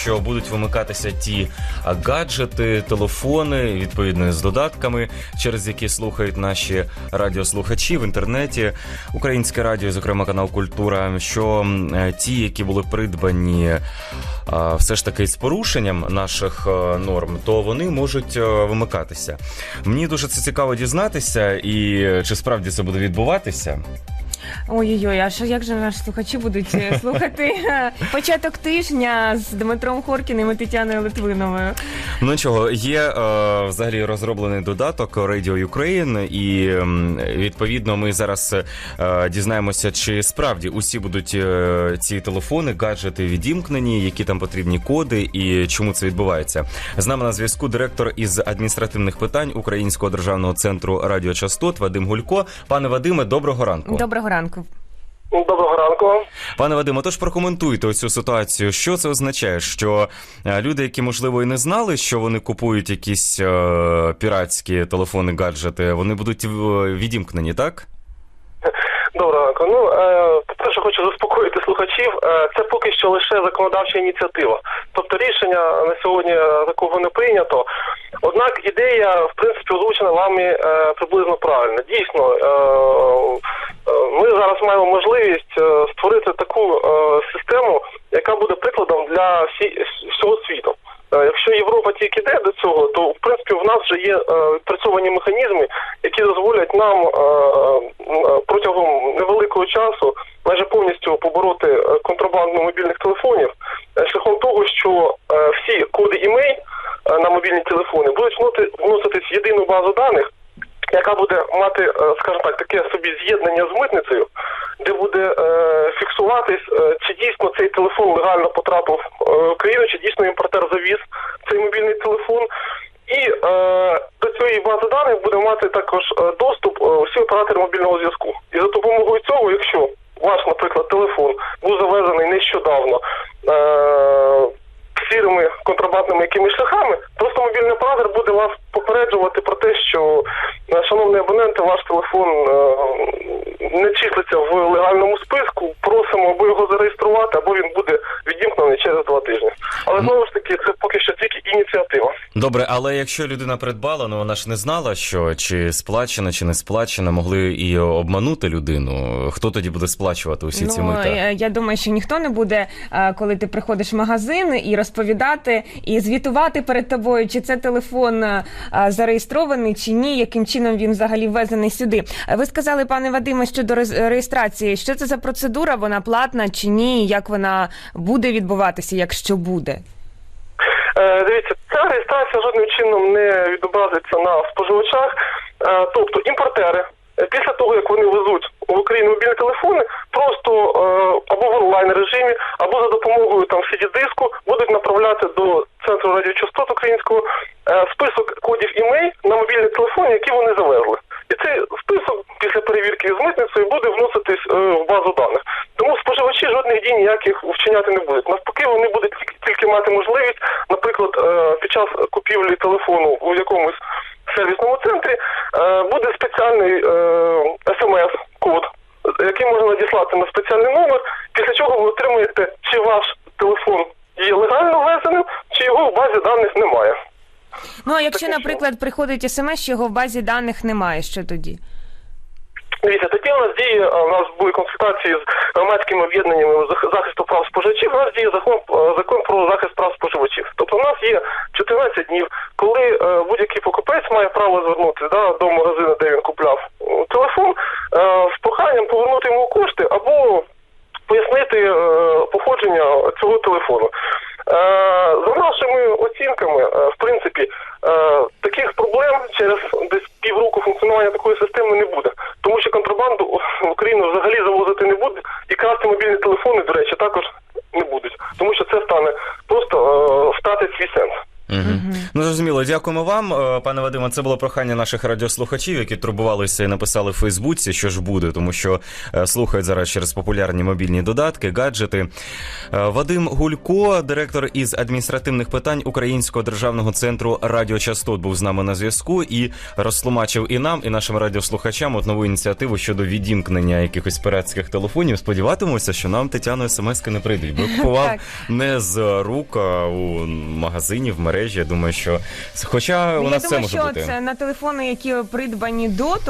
що будуть вимикатися ті гаджети, телефони, відповідно з додатками, через які слухають наші радіослухачі в інтернеті, українське радіо, зокрема канал Культура. Що е, ті, які були придбані все ж таки з порушенням наших е, норм, то вони можуть е, вимикатися. Мені дуже це цікаво дізнатися, і чи справді це буде відбуватися. Ой-ой-ой, а що як же наші слухачі будуть е, слухати е, початок тижня з Дмитром Хоркіним і Тетяною Литвиновою? Ну нічого, є е, взагалі розроблений додаток Radio Ukraine, і м, відповідно ми зараз е, дізнаємося, чи справді усі будуть е, ці телефони, гаджети відімкнені, які там потрібні коди, і чому це відбувається. З нами на зв'язку директор із адміністративних питань Українського державного центру радіочастот Вадим Гулько. Пане Вадиме, доброго ранку. Доброго ранку. Доброго ранку. Пане Вадиме, тож прокоментуйте оцю ситуацію. Що це означає? Що е, люди, які можливо і не знали, що вони купують якісь е, піратські телефони, гаджети, вони будуть е, відімкнені, так? Доброго ранку. Ну, е, по-перше, хочу заспокоїти слухачів. Е, це поки що лише законодавча ініціатива. Тобто рішення на сьогодні е, такого не прийнято. Однак ідея, в принципі, озвучена вами е, приблизно правильно. Дійсно, е, е, ми зараз маємо можливість е, створити таку е, систему, яка буде прикладом для всі, всього світу. Е, Якщо Європа тільки йде до цього, то в принципі в нас вже є відпрацьовані механізми, які дозволять нам протягом невеликого часу майже повністю побороти контрабанду мобільних телефонів шляхом того, що всі коди імей на мобільні телефони будуть вносити- вноситись в єдину базу даних, яка буде мати, е, скажімо так, таке собі з'єднання з митницею, де буде е, фіксуватись, е, чи дійсно цей телефон легально потрапив в країну, чи дійсно імпортер завіз цей мобільний телефон. І е, до цієї бази даних буде мати також доступ усі оператори мобільного зв'язку. І за допомогою цього, якщо ваш, наприклад, телефон був завезений нещодавно е, сірими контрабандними якимись шляхами, просто мобільний оператор буде вас попереджувати про те, що е, шановний абоненте, ваш телефон е, не числиться в легальному списку. Просимо або його зареєструвати, або він буде відімкнений через два тижні. Але знову ж таки, це поки що тільки ініціатива. Добре, але якщо людина придбала, ну вона ж не знала, що чи сплачена, чи не сплачена, могли і обманути людину. Хто тоді буде сплачувати усі ці ну, мита? я, я думаю, що ніхто не буде, е, коли ти приходиш в магазин і розповідати і звітувати перед тобою, чи це телефон е, зареєстрований, чи ні, яким чином він взагалі ввезений сюди. Е, Ви сказали, пане Вадиме, щодо рез- реєстрації. Що це за процедура? Вона платна чи ні? Як вона буде відбуватися, якщо буде? Е, Дивіться, ця реєстрація жодним чином не відобразиться на споживачах. Е, Тобто імпортери е, після того, як вони везуть в Україну мобільні телефони, просто або в онлайн режимі, або за допомогою там CD-диску будуть направляти до центру радіочастот українського список кодів імей на мобільні телефони, які вони завезли. І цей список після перевірки з митницею буде вноситись в базу даних. Дій ніяких вчиняти не будуть. Навпаки, вони будуть тільки- тільки мати можливість, наприклад, е, під час купівлі телефону у якомусь сервісному центрі е, буде спеціальний е, смс-код, який можна надіслати на спеціальний номер, після чого ви отримаєте, чи ваш телефон є легально ввезеним, чи його в базі даних немає. Ну а якщо, наприклад, приходить смс, що його в базі даних немає, що тоді? Дивіться, тоді у нас діє, у нас були консультації з громадськими об'єднаннями зах- захисту прав споживачів. У нас діє закон, е, закон про захист прав споживачів. Тобто у нас є 14 днів, коли е, будь-який покупець має право звернутися да, до магазину, де він купляв е, телефон, з проханням повернути йому кошти або пояснити походження цього телефону. За нашими оцінками, в принципі, таких проблем через десь півроку функціонування такої системи не буде, тому що контрабанду в Україну взагалі завозити не буде, і красти мобільні телефони, до речі, також не будуть, тому що це стане просто е, втратить свій сенс. Зрозуміло, дякуємо вам, Е, пане Вадиме. Це було прохання наших радіослухачів, які турбувалися і написали в Фейсбуці, що ж буде, тому що е, слухають зараз через популярні мобільні додатки, гаджети. Е, Вадим Гулько, директор із адміністративних питань Українського державного центру радіочастот, був з нами на зв'язку і розтлумачив і нам, і нашим радіослухачам от нову ініціативу щодо відімкнення якихось пиратських телефонів. Сподіватимемося, що нам Тетяно смски не прийдуть. Бо купував не з рук а у магазині, в мережі. Я думаю, що хоча у Я нас це думаю, може що бути. це на телефони, які придбані до